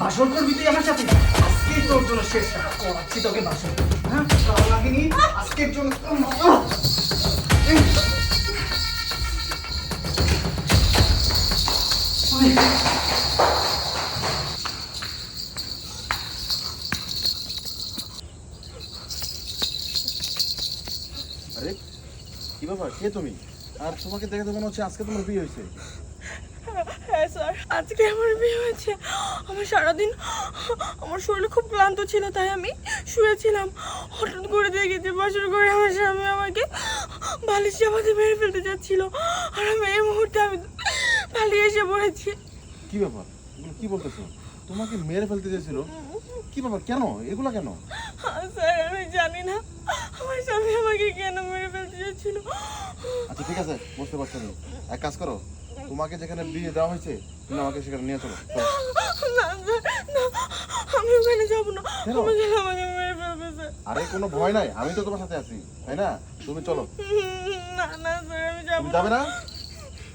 বাসর করবি তুই আমার সাথে আজকে তোর জন্য শেষ করাচ্ছি তোকে বাসর হ্যাঁ? লাগেনি? আজকের জন্য! আরে, কি ব্যাপার? কে তুমি? আর তোমাকে দেখে তো মনে হচ্ছে আজকে তোমার বিয়ে হয়েছে। হ্যাঁ স্যার। আজকে আমার বিয়ে হয়েছে। আমার সারাদিন আমার শরীর খুব ক্লান্ত ছিল তাই আমি শুয়েছিলাম। হঠাৎ করে দেখেছি বছর করে আমার স্বামী আমাকে বালিশ চাপাতে মেরে ফেলতে যাচ্ছিল। আর আমি এই মুহূর্তে আমি পালিয়ে এসে পড়েছি। কি ব্যাপার? কি বলতেছো? তোমাকে মেরে ফেলতে চেয়েছিল কি ব্যাপার? কেন? এগুলো কেন? স্যার আমি জানি না। আমার স্বামী আমাকে কেন মেরে ফেলতে যাচ্ছিল? আচ্ছা ঠিক আছে বুঝতে পারছ এক কাজ করো তোমাকে যেখানে বিয়ে দেওয়া হয়েছে তুমি আমাকে সেখানে নিয়ে চলো। আমি ওখানে যাব না। কেন? আমি গেলে আমাকে মেরে ফেলবে। স্যার আরে কোনো ভয় নাই। আমি তো তোমার সাথে আছি তাই না? তুমি চলো। না না স্যার আমি যাব তুমি যাবে না?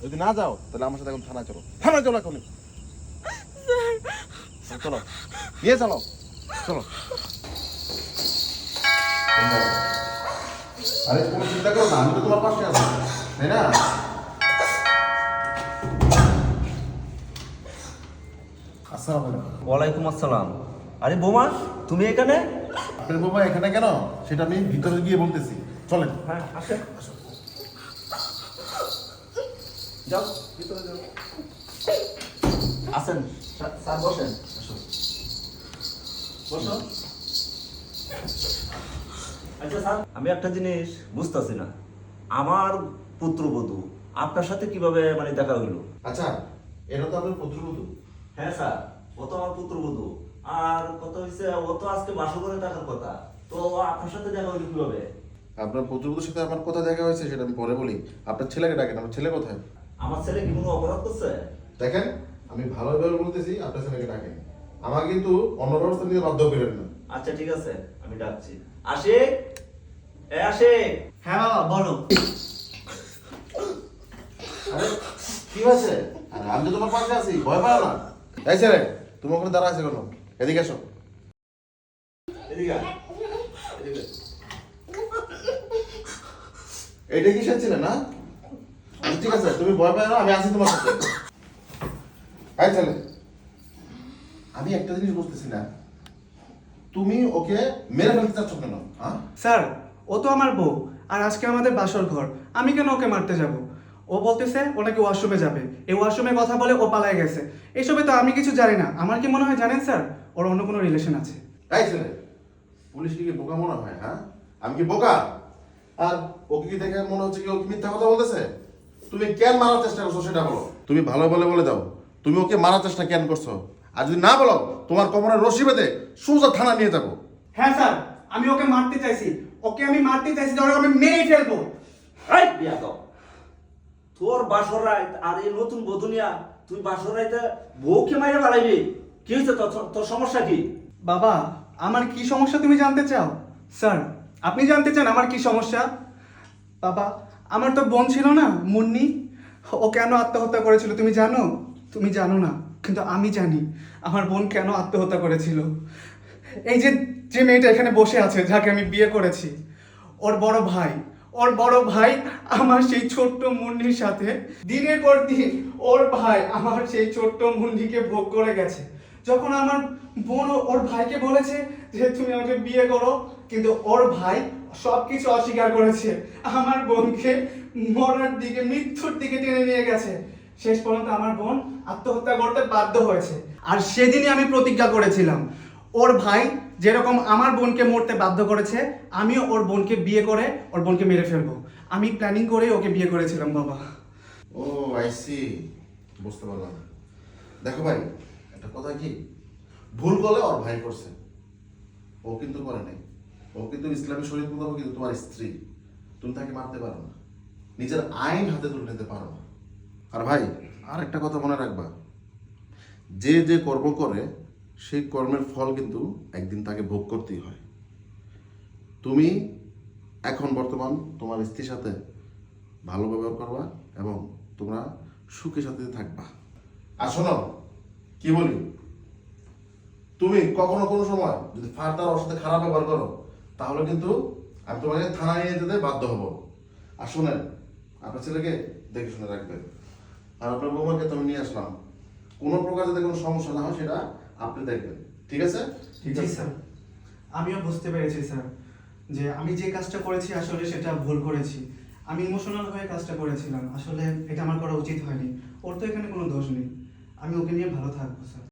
যদি না যাও তাহলে আমার সাথে এখন থানায় চলো। থানায় চলো এখন চলো। নিয়ে চলো। চলো। আরে কোনো চিন্তা করো না আমি তো তোমার পাশে আছি তাই না? আসসালামু আলাইকুম। ওয়ালাইকুম আসসালাম। আরে বোমা তুমি এখানে? আপনার বাবা এখানে কেন? সেটা আমি ভিতরে গিয়ে বলতেছি। চলেন। হ্যাঁ আসেন। যাও ভিতরে যাও। আসেন স্যার- বসেন। বসো। আচ্ছা স্যার আমি একটা জিনিস বুঝতেছি না। আমার পুত্রবধূ আপনার সাথে কীভাবে মানে দেখা হইল? আচ্ছা এটা তো আপনার পুত্রবধূ। হ্যাঁ স্যার। ও তো আমার পুত্রবধূ? আর কত হয়েছে ও তো আজকে বাসর করে থাকার কথা। তো আপনার সাথে দেখা হইল কীভাবে? আপনার পুত্রবধূর সাথে আমার কথা দেখা হয়েছে সেটা আমি পরে বলি। আপনার ছেলেকে ডাকেন আমার ছেলে কোথায়? আমার ছেলে কি কোনো অপরাধ করছে? দেখেন আমি ভালোভাবে বলতেছি আপনার ছেলেকে ডাকেন। আমাকে কিন্তু অন্য ব্যবস্থা নিতে বাধ্য করেন না। আচ্ছা ঠিক আছে আমি ডাকছি। আসে এ আসে হ্যাঁ বাবা বলো। আরে কি হয়েছে? আরে আমি তো তোমার পাশে আছি ভয় পাও না। এই ছেলে তুমি ওখানে দাঁড়া আছে কেন? এদিকে এসো। এইটা কি ছেলে না? আচ্ছা, ঠিক আছে তুমি ভয় পাও না আমি আছি তোমার সাথে। এই ছেলে আমি একটা জিনিস বুঝতেছি না। তুমি ওকে মেরে ফেলতে চাচ্ছ কেন? হ্যাঁ? স্যার ও তো আমার বউ আর আজকে আমাদের বাসর ঘর। আমি কেন ওকে মারতে যাব? ও বলতেছে ও নাকি ওয়াশরুমে যাবে? এই ওয়াশরুমে কথা বলে ও পালায় গেছে। এসবে তো আমি কিছু জানি না। আমার কি মনে হয় জানেন স্যার? ওর অন্য কোনো রিলেশন আছে। এই ছেলে পুলিশ কি বোকা মনে হয় হ্যাঁ? আমি কি বোকা? আর ওকে কি দেখে মনে হচ্ছে কি ও কি মিথ্যা কথা বলতেছে? তুমি কেন মারার চেষ্টা করছ সেটা বলো। তুমি ভালো বলে বলে দাও। তুমি ওকে মারার চেষ্টা কেন করছ? আর যদি না বলো তোমার কোমরের রশি বেঁধে সোজা থানা নিয়ে যাব। হ্যাঁ স্যার আমি ওকে মারতে চাইছি। ওকে আমি মারতে চাইছি ধরো আমি মেরেই ফেলব। এই বিয়া দাও। তোর বাসর রাত আর এই নতুন বধুনিয়া, তুই বাসর রাইতে বউকে মাইরে পালাইবি কি হয়েছে তোর সমস্যা কি? বাবা, আমার কি সমস্যা তুমি জানতে চাও? স্যার, আপনি জানতে চান আমার কি সমস্যা? বাবা, আমার তো বোন ছিল না, মুন্নি। ও কেন আত্মহত্যা করেছিল তুমি জানো? তুমি জানো না, কিন্তু আমি জানি আমার বোন কেন আত্মহত্যা করেছিল। এই যে যে মেয়েটা এখানে বসে আছে, যাকে আমি বিয়ে করেছি, ওর বড় ভাই ওর বড় ভাই আমার সেই ছোট্ট মুন্নির সাথে। দিনের পর দিন ওর ভাই আমার সেই ছোট্ট মুন্নিকে ভোগ করে গেছে। যখন আমার বোন ওর ভাইকে বলেছে যে, তুমি আমাকে বিয়ে করো। কিন্তু ওর ভাই সবকিছু অস্বীকার করেছে। আমার বোনকে মরার দিকে, মৃত্যুর দিকে টেনে নিয়ে গেছে। শেষ পর্যন্ত আমার বোন আত্মহত্যা করতে বাধ্য হয়েছে। আর সেদিনই আমি প্রতিজ্ঞা করেছিলাম। ওর ভাই যেরকম আমার বোনকে মরতে বাধ্য করেছে, আমিও ওর বোনকে বিয়ে করে ওর বোনকে মেরে ফেলব। আমি প্ল্যানিং করে ওকে বিয়ে করেছিলাম, বাবা। ও আই সি বুঝতে পারলাম। দেখো ভাই, একটা কথা কি? ভুল বলে ওর ভাই করছে। ও কিন্তু করে নাই। ও কিন্তু ইসলামী শরীর মোতাবেক কিন্তু তোমার স্ত্রী। তুমি তাকে মারতে পারো না। নিজের আইন হাতে তুলে নিতে পারো না। আর ভাই আর একটা কথা মনে রাখবা। যে যে কর্ম করে সেই কর্মের ফল কিন্তু একদিন তাকে ভোগ করতেই হয়। তুমি এখন বর্তমান তোমার স্ত্রীর সাথে ভালো ব্যবহার করবা এবং তোমরা সুখে সাথে থাকবা। শোনো, কি বলি? তুমি কখনো কোনো সময় যদি ফার্দার ওর সাথে খারাপ ব্যবহার করো, তাহলে কিন্তু আমি তোমাকে থানায় নিয়ে যেতে বাধ্য হব। আর শোনেন, আপনার ছেলেকে দেখে শুনে রাখবেন। আর আপনার বৌমাকে তো নিয়ে আসলাম। কোনো প্রকার যাতে কোনো সমস্যা না হয়, সেটা আপনি দেখবেন। ঠিক আছে? ঠিক আছে স্যার। আমিও বুঝতে পেরেছি স্যার যে আমি যে কাজটা করেছি আসলে সেটা ভুল করেছি। আমি ইমোশনাল হয়ে কাজটা করেছিলাম। আসলে এটা আমার করা উচিত হয়নি। ওর তো এখানে কোনো দোষ নেই। আমি ওকে নিয়ে ভালো থাকব স্যার।